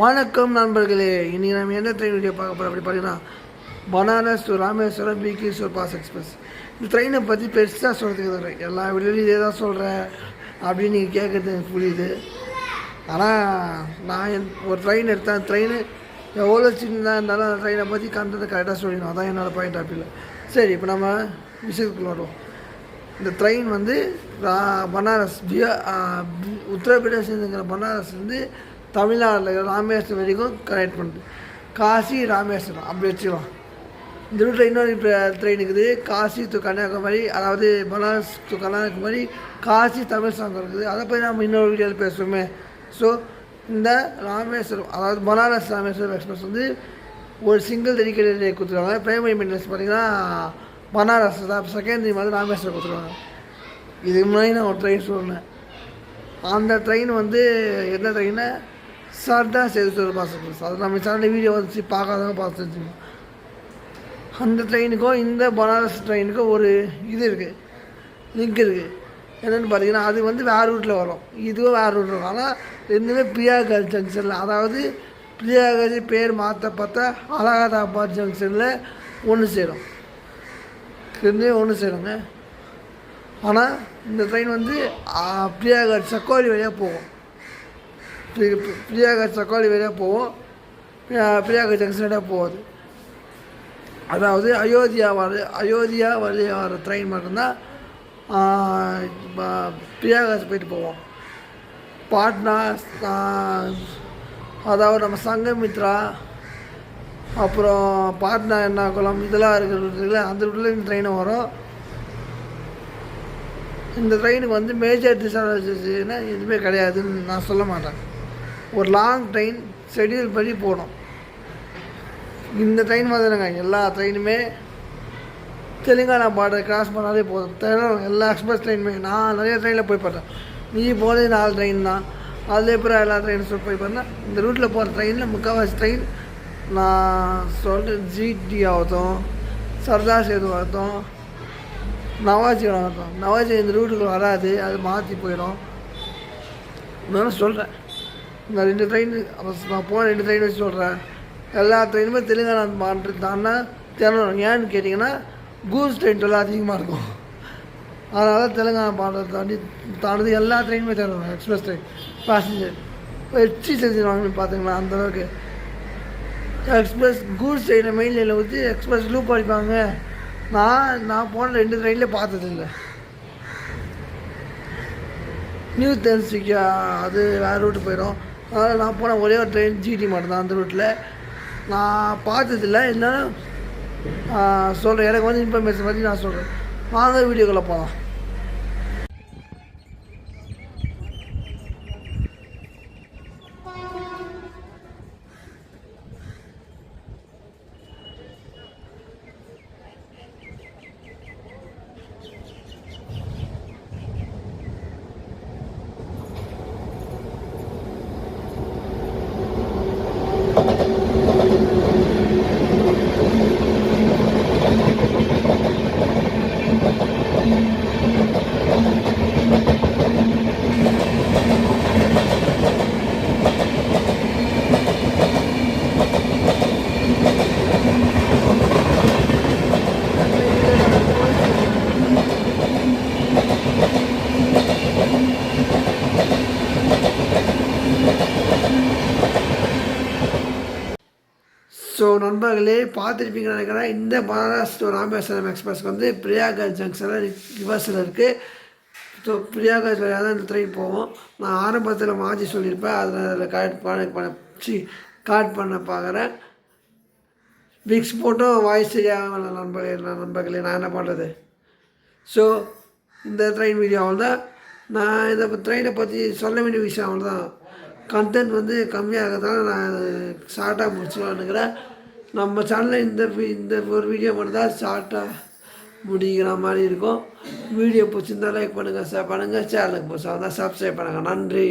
வணக்கம் நண்பர்களே. இன்றைக்கி நம்ம என்ன ட்ரெயின் வீடியோ பார்க்க போகிறோம் அப்படி பார்த்தீங்கன்னா பனாரஸ் டு ராமேஸ்வரம் பிகேஸ்வர் பாஸ் எக்ஸ்பிரஸ் இந்த ட்ரெயினை பற்றி பெருசாக சொல்கிறதுக்கு இல்லை. எல்லா வீடியோலையும் இதே தான் சொல்கிறேன் அப்படின்னு நீங்கள் கேட்குறது எனக்கு புரியுது. ஆனால் நான் என் ஒரு ட்ரெயின் எடுத்தேன். ட்ரெயினு ட்ரெயின் எவ்வளோ சின்னதாக இருந்தாலும் அந்த ட்ரெயினை பற்றி கண்டதை கரெக்டாக சொல்லிடணும். அதான் என்னோடய பாயிண்ட் ஆஃப் இல்லை சரி இப்போ நம்ம விஷயத்துக்குள்ள வருவோம். இந்த ட்ரெயின் வந்து பனாரஸ் பியா உத்தரப்பிரதேசங்கிற பனாரஸ் வந்து தமிழ்நாட்டில் ராமேஸ்வரம் வரைக்கும் கனெக்ட் பண்ணுது காசி ராமேஸ்வரம். அப்படி வச்சுக்கலாம். இந்த ரூட்டில் இன்னொரு ட்ரெயின் இருக்குது. காசி டு கன்னியாகுமரி அதாவது பனாரஸ் டு கன்னியாகுமரி காசி தமிழ் சங்கம் இருக்குது. அதை பற்றி நம்ம இன்னொரு வீடியோவில் பேசுவோமே. ஸோ இந்த ராமேஸ்வரம் அதாவது பனாரஸ் ராமேஸ்வரம் எக்ஸ்பிரஸ் வந்து ஒரு சிங்கிள் டெடிக்கேட்டட் கொடுத்துருவாங்க பிரைமரி மெயின்டெனன்ஸ் பார்த்தீங்கன்னா பனாரஸ் தான். செகண்டரி வந்து ராமேஸ்வரம் கொடுத்துருவாங்க இதுக்கு முன்னாடி நான் ஒரு ட்ரெயின் சொன்னேன். அந்த ட்ரெயின் வந்து என்ன ட்ரெயினை சர்தார் சேதுஸ்வரர் சொல்ல பாசம் அது நம்ம சேனல் வீடியோ வந்துச்சு பார்க்காதவங்க பார்த்து தெரிஞ்சுக்கணும் அந்த ட்ரெயினுக்கும் இந்த பனாரஸ் ட்ரெயினுக்கும் ஒரு இது இருக்குது லிங்க் இருக்குது என்னென்னு பார்த்தீங்கன்னா அது வந்து வேறு ரூட்டில் வரும். இதுவும் வேறு ரூட்டில் வரும். ஆனால் ரெண்டுமே பிரியாகர் ஜங்ஷனில் அதாவது பிரியாகர் பேர் மாற்ற பார்த்தா அலகாதாபாத் ஜங்ஷனில் ஒன்று சேரும். ரெண்டுமே ஒன்று சேருங்க. ஆனால் இந்த ட்ரெயின் வந்து பிரியாகர் சக்கோரி வழியாக போகும். பிரியாகர் சக்கோலி வழியாக போவோம். பிரியாகர் ஜங்ஷன் வழியாக போகாது. அதாவது அயோத்தியா வர அயோத்தியா வழியாக வர ட்ரெயின் மட்டும்தான் ஆ, பிரியாகர் போயிட்டு போவோம். பாட்னா அதாவது நம்ம சங்கமித்ரா அப்புறம் பாட்னா எர்ணாகுளம் இதெல்லாம் இருக்கிற ரூட்டில் அந்த ரூட்டில் இந்த ட்ரெயினும் வரும். இந்த ட்ரெயினுக்கு வந்து மேஜர் டிஸ்அட்வான்டேஜ்னா எதுவுமே கிடையாதுன்னு நான் சொல்ல மாட்டேன். ஒரு லாங் ட்ரெயின் ஷெடியூல் படி போகணும். இந்த ட்ரெயின் மாதிரிங்க எல்லா ட்ரெயினுமே தெலுங்கானா பார்டர் கிராஸ் பண்ணாலே போதும். தெலுங்கானா எல்லா எக்ஸ்பிரஸ் ட்ரெயினுமே நான் நிறைய ட்ரெயினில் போய் பார்த்தேன். நீ போனது நாலு ட்ரெயின் தான். அதில் அப்புறம் எல்லா ட்ரெயினும் போய் பார்த்தேன் இந்த ரூட்டில் போகிற ட்ரெயினில் முக்கால்வாசி ட்ரெயின் நான் சொல்கிறேன் ஜிடி ஆகட்டும் சர்தார் சேது ஆகட்டும் நவாஜி ஆகட்டும். நவாஜி இந்த ரூட்டுக்கு வராது. அது மாற்றி போயிடும். நான் சொல்கிறேன் நான் ரெண்டு ட்ரெயின் நான் போன ரெண்டு ட்ரெயின் வச்சு சொல்கிறேன் எல்லா ட்ரெயினுமே தெலுங்கானா மாநிலத்தை தாண்டா திறனும் ஏன்னு கேட்டிங்கன்னா கூஸ் ட்ரெயின் தொழில் அதிகமாக இருக்கும். அதனால் தெலுங்கானா மாநிலத்தை தாண்டி தாண்டி எல்லா ட்ரெயினுமே திறனும் எக்ஸ்பிரஸ் ட்ரெயின் பேசஞ்சர் வெற்றி செஞ்சுருவாங்க பார்த்தீங்களா அந்தளவுக்கு எக்ஸ்பிரஸ் கூட்ஸ் ட்ரெயினை மெயின் லைனில் ஊற்றி எக்ஸ்பிரஸ் லூப் அடிப்பாங்க. நான் நான் போன ரெண்டு ட்ரெயினில் பார்த்ததில்லை. நியூ தென்சிக்கா அது வேறு ரூட்டு போயிடும் அதனால் நான் போன ஒரே ஒரு ட்ரெயின் ஜிடி மட்டும்தான் அந்த ரூட்டில் நான் பார்த்ததில்ல. இருந்தாலும் சொல்கிறேன் எனக்கு வந்து இன்ஃபர்மேஷன் பற்றி நான் சொல்கிறேன் வாங்க வீடியோக்குள்ளே போகலாம் ஸோ நண்பர்களே பார்த்துருப்பீங்கன்னு நினைக்கிறேன் இந்த மகாராஷ்டிரா ராமேஸ்வரம் எக்ஸ்பிரஸ் வந்து பிரியாகர் ஜங்ஷனில் ரிவர்ஸில் இருக்குது ஸோ பிரியாகர் வழியாக தான் இந்த ட்ரெயின் போவோம். நான் ஆரம்பத்தில் மாற்றி சொல்லியிருப்பேன் அதில் அதில் கரெக்ட் பண்ண பண்ண சி பண்ண பார்க்குறேன் விக்ஸ் போட்டும் வாய்ஸ் சரியாக நண்பர்களே நண்பர்களே நான் என்ன பண்ணுறது ஸோ இந்த ட்ரெயின் வீடியோ அவ்வளோதான் நான் இதை ட்ரெயினை பற்றி சொல்ல வேண்டிய விஷயம் அவ்வளோதான் கண்டென்ட் வந்து கம்மியாகிறதுனால நான் ஷார்ட்டாக முடிச்சுக்கலான்னுக்கிறேன் நம்ம சேனலில் இந்த இந்த ஒரு வீடியோ மட்டும் தான் ஷார்ட்டாக முடிக்கிற மாதிரி இருக்கும். வீடியோ பிடிச்சிருந்தா லைக் பண்ணுங்கள் சார் பண்ணுங்கள் சேனலுக்கு பிடிச்சா தான் சப்ஸ்கிரைப் பண்ணுங்கள் நன்றி.